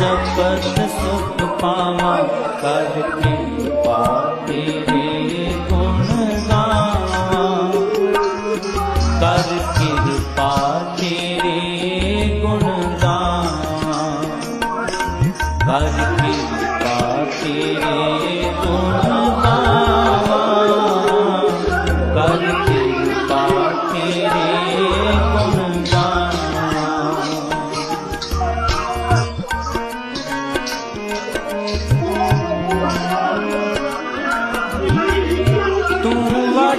ਜਪਤ ਸੁਖ ਪਾਵਾਂ ਕਰ ਕਿਰਪਾ ਤੇਰੇ ਗੁਣ ਗਾਵਾਂ ਕਰ ਕਿਰਪਾ ਤੇਰੇ ਗੁਣ ਗਾਵਾਂ ਕਰ ਕਿਰਪਾ ਤੇਰੇ ਗੁਣ ਗਾਵਾਂ ਕਰ ਕਿਰਪਾ ਤੇਰੇ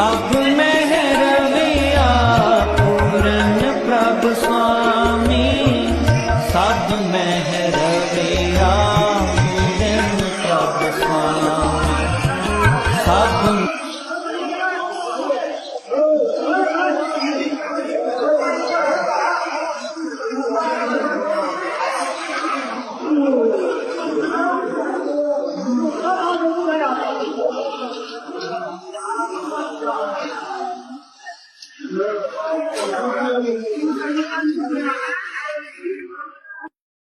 ਸਭ ਮਹਿਰ ਪੂਰਨ ਪ੍ਰਭ ਸੁਆਮੀ ਸਭ ਮਹਿਰ ਪੂਰਨ ਪ੍ਰਭ ਸੁਆਮੀ ਸਭ Ooh. Yeah.